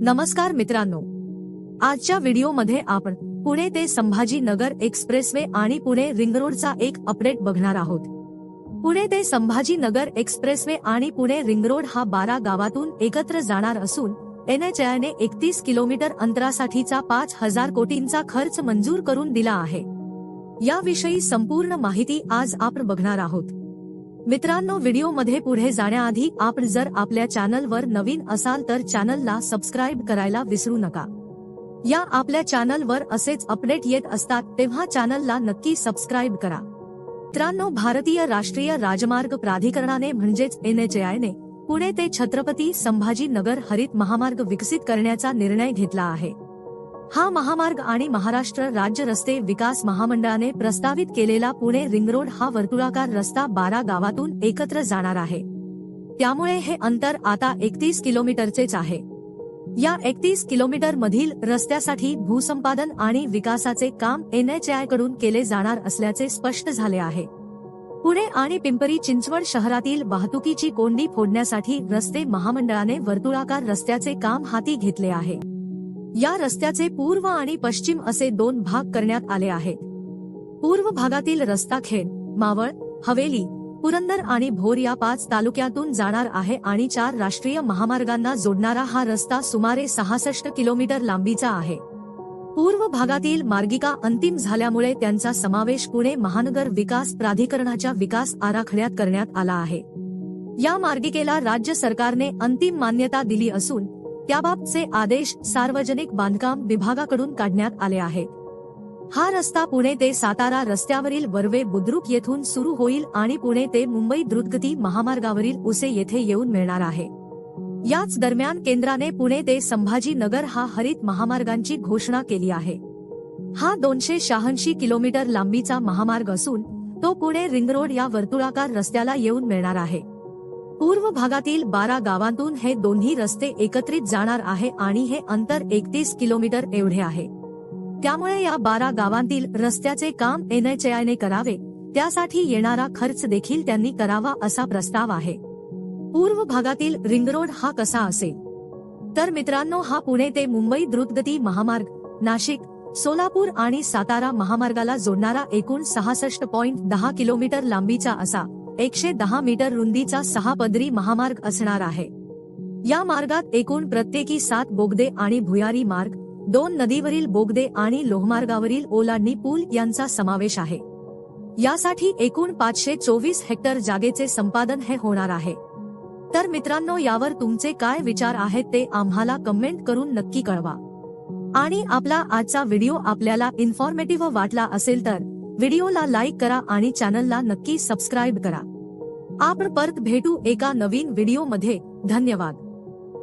नमस्कार मित्रांनो. आजच्या व्हिडिओमध्ये आपण पुणे ते संभाजीनगर एक्सप्रेसवे आणि पुणे रिंग रोडचा एक अपडेट बघणार आहोत. पुणे ते संभाजीनगर एक्सप्रेसवे आणि पुणे रिंग रोड हा बारा गावातून एकत्र जाणार असून एनएचआयने एकतीस किलोमीटर अंतरासाठीचा पाच हजार कोटींचा खर्च मंजूर करून दिला आहे. याविषयी संपूर्ण माहिती आज आपण बघणार आहोत. मित्रांनो व्हिडिओमध्ये पुढे जाण्याआधी आपण जर आपल्या चॅनलवर नवीन असाल तर चॅनलला सबस्क्राईब करायला विसरू नका. या आपल्या चॅनलवर असेच अपडेट येत असतात तेव्हा चॅनलला नक्की सबस्क्राईब करा. मित्रांनो भारतीय राष्ट्रीय राजमार्ग प्राधिकरणाने म्हणजेच एनएचएआयने पुणे ते छत्रपती संभाजीनगर हरित महामार्ग विकसित करण्याचा निर्णय घेतला आहे. हा महामार्ग आणि महाराष्ट्र राज्य रस्ते विकास महामंडळाने प्रस्तावित केलेला पुणे रिंग रोड हा वर्तुळाकार रस्ता बारा गावातून एकत्र जाणार आहे. त्यामुळे हे अंतर आता एकतीस किलोमीटरचेच आहे. या एकतीस किलोमीटर मधील रस्त्यासाठी भूसंपादन आणि विकासाचे काम एनएचआयकडून केले जाणार असल्याचे स्पष्ट झाले आहे. पुणे आणि पिंपरी चिंचवड शहरातील वाहतुकीची कोंडी फोडण्यासाठी रस्ते महामंडळाने वर्तुळाकार रस्त्याचे काम हाती घेतले आहे. या रस्त्याचे पूर्व आणि पश्चिम असे दोन भाग करण्यात आले आहेत. पूर्व भागातील रस्ता खेड मावळ हवेली पुरंदर आणि भोर या पाच तालुक्यातून जाणार आहे आणि चार राष्ट्रीय महामार्गांना जोडणारा हा रस्ता सुमारे सहासष्ट किलोमीटर लांबीचा आहे. पूर्व भागातील मार्गिका अंतिम झाल्यामुळे त्यांचा समावेश पुणे महानगर विकास प्राधिकरणाच्या विकास आराखड्यात करण्यात आला आहे. या मार्गिकेला राज्य सरकारने अंतिम मान्यता दिली असून त्याबाबतचे आदेश सार्वजनिक बांधकाम विभागाकडून काढण्यात आले आहेत. हा रस्ता पुणे ते सातारा रस्त्यावरील वर्वे बुद्रुक येथून सुरू होईल आणि पुणे ते मुंबई द्रुतगती महामार्गावरील उसे येथे येऊन मिळणार आहे. याच दरम्यान केंद्राने पुणे ते संभाजीनगर हा हरित महामार्गांची घोषणा केली आहे. हा दोनशे शहाऐंशी किलोमीटर लांबीचा महामार्ग असून तो पुणे रिंग रोड या वर्तुळाकार रस्त्याला येऊन मिळणार आहे. पूर्व भागातील बारा गावांतून हे दोन्ही रस्ते एकत्रित जाणार आहे आणि हे अंतर एकतीस किलोमीटर एवढे आहे. त्यामुळे या बारा गावांतील रस्त्याचे काम एनएचआयने करावे त्यासाठी येणारा खर्च देखील त्यांनी करावा असा प्रस्ताव आहे. पूर्व भागातील रिंग रोड हा कसा असेल? तर मित्रांनो हा पुणे ते मुंबई द्रुतगती महामार्ग नाशिक सोलापूर आणि सातारा महामार्गाला जोडणारा एकूण सहासष्ट पॉइंट दहा किलोमीटर लांबीचा असा एकशे दहा मीटर रुंदीचा सहा पदरी महामार्ग असणार आहे. या मार्गात एकूण प्रत्येकी सात बोगदे आणि भुयारी मार्ग दोन नदीवरील बोगदे आणि लोहमार्गावरील ओलांडणी पूल यांचा समावेश आहे. यासाठी एकूण पाचशे चोवीस हेक्टर जागेचे संपादन हे होणार आहे. तर मित्रांनो यावर तुमचे काय विचार आहेत ते आम्हाला कमेंट करून नक्की कळवा. आणि आपला आजचा व्हिडिओ आपल्याला इन्फॉर्मेटिव्ह वाटला असेल तर व्हिडिओला लाईक करा आणि चॅनलला नक्की सबस्क्राईब करा. आपण परत भेटू एका नवीन व्हिडिओमध्ये. धन्यवाद.